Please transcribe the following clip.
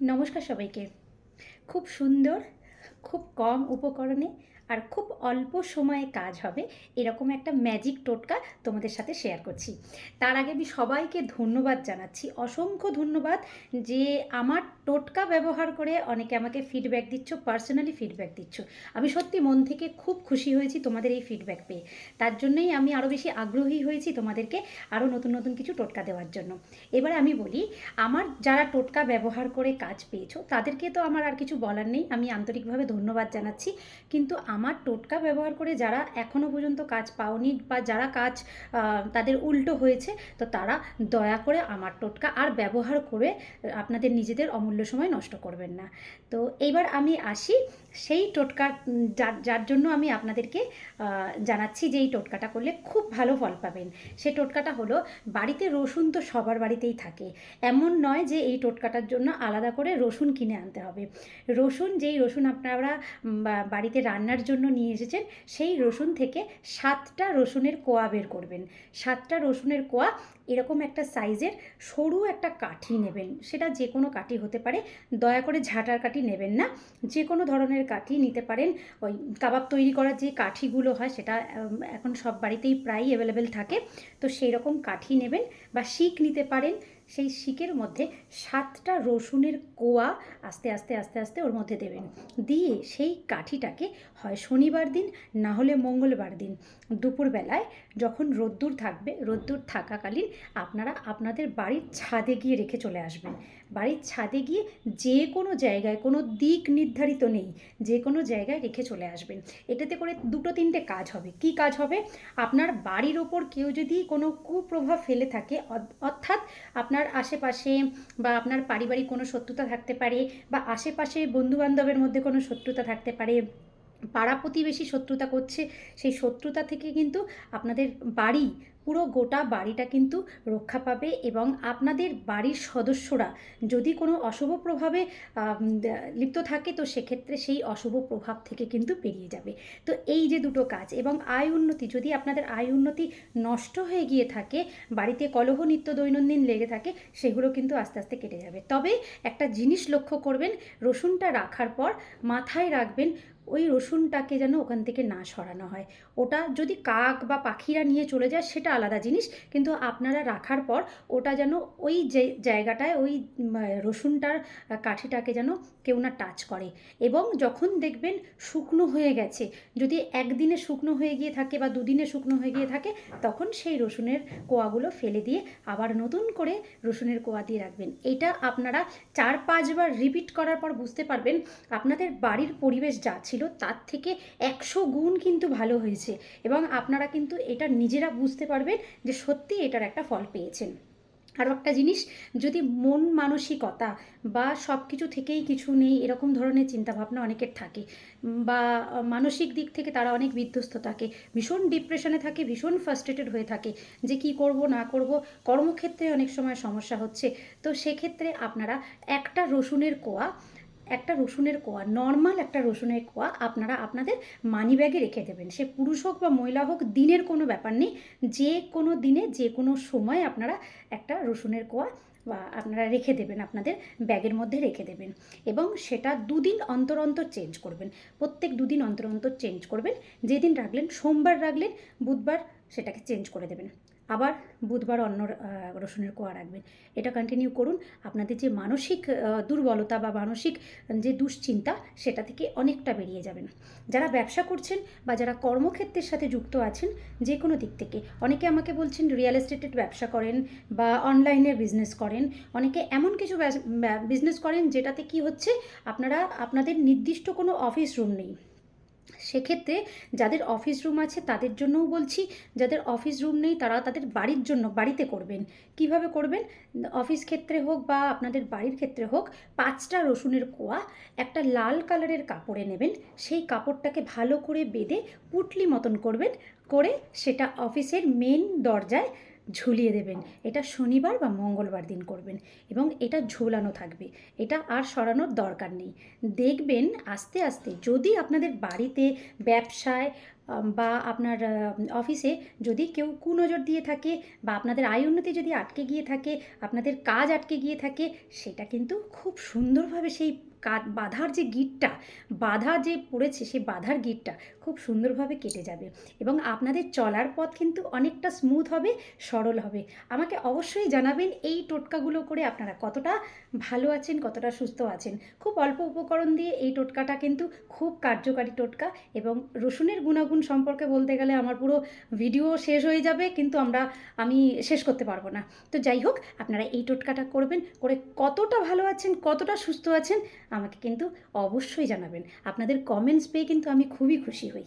নমস্কার সবাইকে। খুব সুন্দর খুব কম উপকরণে আর খুব অল্প সময়ে কাজ হবে, এরকম একটা ম্যাজিক টোটকা তোমাদের সাথে শেয়ার করছি। তার আগে আমি সবাইকে ধন্যবাদ জানাচ্ছি, অসংখ্য ধন্যবাদ যে আমার টোটকা ব্যবহার করে অনেকে আমাকে ফিডব্যাক দিচ্ছ পার্সোনালি ফিডব্যাক দিচ্ছ। আমি সত্যি মন থেকে খুব খুশি হয়েছি তোমাদের এই ফিডব্যাক পেয়ে। তার জন্যই আমি আরও বেশি আগ্রহী হয়েছি তোমাদেরকে আরও নতুন নতুন কিছু টোটকা দেওয়ার জন্য। এবার আমি বলি, আমার যারা টোটকা ব্যবহার করে কাজ পেয়েছ, তাদেরকে তো আমার আর কিছু বলার নেই, আমি আন্তরিকভাবে ধন্যবাদ জানাচ্ছি। কিন্তু আমার টোটকা ব্যবহার করে যারা এখনও পর্যন্ত কাজ পাওনি বা যারা কাজ তাদের উল্টো হয়েছে, তো তারা দয়া করে আমার টোটকা আর ব্যবহার করে, আপনাদের নিজেদের অমূল্য সময় নষ্ট করবেন না। তো এইবার আমি আসি সেই টোটকা যার জন্য আমি আপনাদেরকে জানাচ্ছি যে এই টোটকাটা করলে খুব ভালো ফল পাবেন। সে টোটকাটা হলো, বাড়িতে রসুন তো সবার বাড়িতেই থাকে। এমন নয় যে এই টোটকাটার জন্য আলাদা করে রসুন কিনে আনতে হবে। রসুন, যেই রসুন আপনারা বাড়িতে রান্নার জন্য নিয়ে এসেছেন, সেই রসুন থেকে সাতটা রসুনের কোয়া বের করবেন। সাতটা রসুনের কোয়া এরকম একটা সাইজের সরু একটা কাঠি নেবেন। সেটা যে কোনো কাঠি হতে পারে, দয়া করে ঝাঁটার কাঠি নেবেন না। যে কোনো ধরনের কাঠি নিতে পারেন, ওই কাবাব তৈরি করার যে কাঠিগুলো হয় সেটা এখন সব বাড়িতেই প্রায়ই অ্যাভেলেবেল থাকে। তো সেই রকম কাঠি নেবেন বা শিক নিতে পারেন সেই শিকের মধ্যে সাতটা রসুনের কোয়া আস্তে আস্তে আস্তে আস্তে ওর মধ্যে দেবেন। দিয়ে সেই কাঠিটাকে হয় শনিবার দিন, না হলে মঙ্গলবার দিন। দুপুরবেলায় যখন রোদ্দুর থাকবে, রোদ্দুর থাকাকালীন আপনারা আপনাদের বাড়ির ছাদে গিয়ে রেখে চলে আসবেন। বাড়ির ছাদে গিয়ে যে কোনো জায়গায়, কোনো দিক নির্ধারিত নেই, যে কোনো জায়গায় রেখে চলে আসবেন। এটাতে করে দুটো তিনটে কাজ হবে। কি কাজ হবে? আপনার বাড়ির ওপর কেউ যদি কোনো কুপ্রভাব ফেলে থাকে অর্থাৎ আপনার আশেপাশে বা আপনার পারিবারিক কোনো শত্রুতা থাকতে পারে বা আশেপাশে বন্ধুবান্ধবের মধ্যে কোনো শত্রুতা থাকতে পারে, পাড়া প্রতিবেশী শত্রুতা করছে, সেই শত্রুতা থেকে কিন্তু আপনাদের বাড়ি পুরো গোটা বাড়িটা কিন্তু রক্ষা পাবে এবং আপনাদের বাড়ির সদস্যরা যদি কোনো অশুভ প্রভাবে লিপ্ত থাকে তো সেক্ষেত্রে সেই অশুভ প্রভাব থেকে কিন্তু বেরিয়ে যাবে। তো এই যে দুটো কাজ এবং আয় উন্নতি, যদি আপনাদের আয় উন্নতি নষ্ট হয়ে গিয়ে থাকে, বাড়িতে কলহ নিত্য দৈনন্দিন লেগে থাকে, সেগুলো কিন্তু আস্তে আস্তে কেটে যাবে। তবে একটা জিনিস লক্ষ্য করবেন, রসুনটা রাখার পর মাথায় রাখবেন, ওই রসুনটাকে যেন ওখান থেকে না সরানো হয়। ওটা যদি কাক বা পাখিরা নিয়ে চলে যায়, সেটা আলাদা জিনিস, কিন্তু আপনারা রাখার পর ওটা যেন ওই যে জায়গাটায়, ওই রসুনটার কাঠিটাকে যেন কেউ না টাচ করে। এবং যখন দেখবেন শুকনো হয়ে গেছে, যদি একদিনে শুকনো হয়ে গিয়ে থাকে বা দুদিনে শুকনো হয়ে গিয়ে থাকে, তখন সেই রসুনের কোয়াগুলো ফেলে দিয়ে আবার নতুন করে রসুনের কোয়া দিয়ে রাখবেন। এটা আপনারা চার পাঁচবার রিপিট করার পর বুঝতে পারবেন, আপনাদের বাড়ির পরিবেশ যা ছিল তার থেকে একশো গুণ কিন্তু ভালো হয়েছে। এবং আপনারা কিন্তু এটা নিজেরা বুঝতে পারবেন যে সত্যি এটার একটা ফল পেয়েছেন। আরও একটা জিনিস, যদি মন মানসিকতা বা সব কিছু থেকেই কিছু নেই, এরকম ধরনের চিন্তাভাবনা অনেকের থাকে। বা মানসিক দিক থেকে তারা অনেক বিধ্বস্ত থাকে, ভীষণ ডিপ্রেশনে থাকে, ভীষণ ফ্রাস্ট্রেটেড হয়ে থাকে যে কি করব, না করব, কর্মক্ষেত্রে অনেক সময় সমস্যা হচ্ছে। তো সেক্ষেত্রে আপনারা একটা রসুনের কোয়া একটা রসুনের কোয়া নর্মাল একটা রসুনের কোয়া আপনারা আপনাদের মানি ব্যাগে রেখে দেবেন। সে পুরুষ হোক বা মহিলা হোক, দিনের কোনো ব্যাপার নেই। যে কোনো দিনে, যে কোনো সময় আপনারা একটা রসুনের কোয়া বা আপনারা রেখে দেবেন, আপনাদের ব্যাগের মধ্যে রেখে দেবেন এবং সেটা দুদিন অন্তর অন্তর চেঞ্জ করবেন। প্রত্যেক দুদিন অন্তর অন্তর চেঞ্জ করবেন। যেদিন রাখলেন, সোমবার রাখলেন, বুধবার সেটাকে চেঞ্জ করে দেবেন। আবার বুধবার অন্য রসুনের কোয়া রাখবেন। এটা কন্টিনিউ করুন। আপনাদের যে মানসিক দুর্বলতা বা মানসিক যে দুশ্চিন্তা, সেটা থেকে অনেকটা বেরিয়ে যাবেন। যারা ব্যবসা করছেন বা যারা কর্মক্ষেত্রের সাথে যুক্ত আছেন যে কোনো দিক থেকে। অনেকে আমাকে বলছেন, রিয়েল এস্টেটের ব্যবসা করেন বা অনলাইনে বিজনেস করেন। অনেকে এমন কিছু বিজনেস করেন, যেটাতে কি হচ্ছে, আপনারা, আপনাদের নির্দিষ্ট কোনো অফিস রুম নেই। সেক্ষেত্রে যাদের অফিস রুম আছে তাদের জন্যও বলছি, যাদের অফিস রুম নেই তারা তাদের বাড়ির জন্য বাড়িতে করবেন। কীভাবে করবেন? অফিস ক্ষেত্রে হোক বা আপনাদের বাড়ির ক্ষেত্রে হোক, পাঁচটা রসুনের কোয়া, একটা লাল কালারের কাপড়ে নেবেন, সেই কাপড়টাকে ভালো করে বেঁধে পুটলি মতন করবেন, করে সেটা অফিসের মেন দরজায় ঝুলিয়ে দেবেন। এটা শনিবার বা মঙ্গলবার দিন করবেন এবং এটা ঝোলানো থাকবে। এটা আর সরানোর দরকার নেই। দেখবেন আস্তে আস্তে যদি আপনাদের বাড়িতে ব্যবসায় বা আপনার অফিসে যদি কেউ কুনজর দিয়ে থাকে বা আপনাদের আয় উন্নতি যদি আটকে গিয়ে থাকে, আপনাদের কাজ আটকে গিয়ে থাকে, সেটা কিন্তু খুব সুন্দরভাবে সেই বাধার যে গিটটা, বাধা যে পড়েছে সেই বাধার গিটটা খুব সুন্দরভাবে কেটে যাবে এবং আপনাদের চলার পথ কিন্তু অনেকটা স্মুথ হবে, সরল হবে। আমাকে অবশ্যই জানাবেন এই টোটকাগুলো করে আপনারা কতটা ভালো আছেন, কতটা সুস্থ আছেন। খুব অল্প উপকরণ দিয়ে এই টোটকাটা কিন্তু খুব কার্যকারী টোটকা এবং রসুনের গুণাগুণ সম্পর্কে বলতে গেলে আমার পুরো ভিডিও শেষ হয়ে যাবে, কিন্তু আমরা, আমি শেষ করতে পারব না। তো যাই হোক, আপনারা এই টোটকাটা করবেন, করে কতটা ভালো আছেন, কতটা সুস্থ আছেন আমাকে কিন্তু অবশ্যই জানাবেন। আপনাদের কমেন্টস পেয়ে কিন্তু আমি খুবই খুশি হই।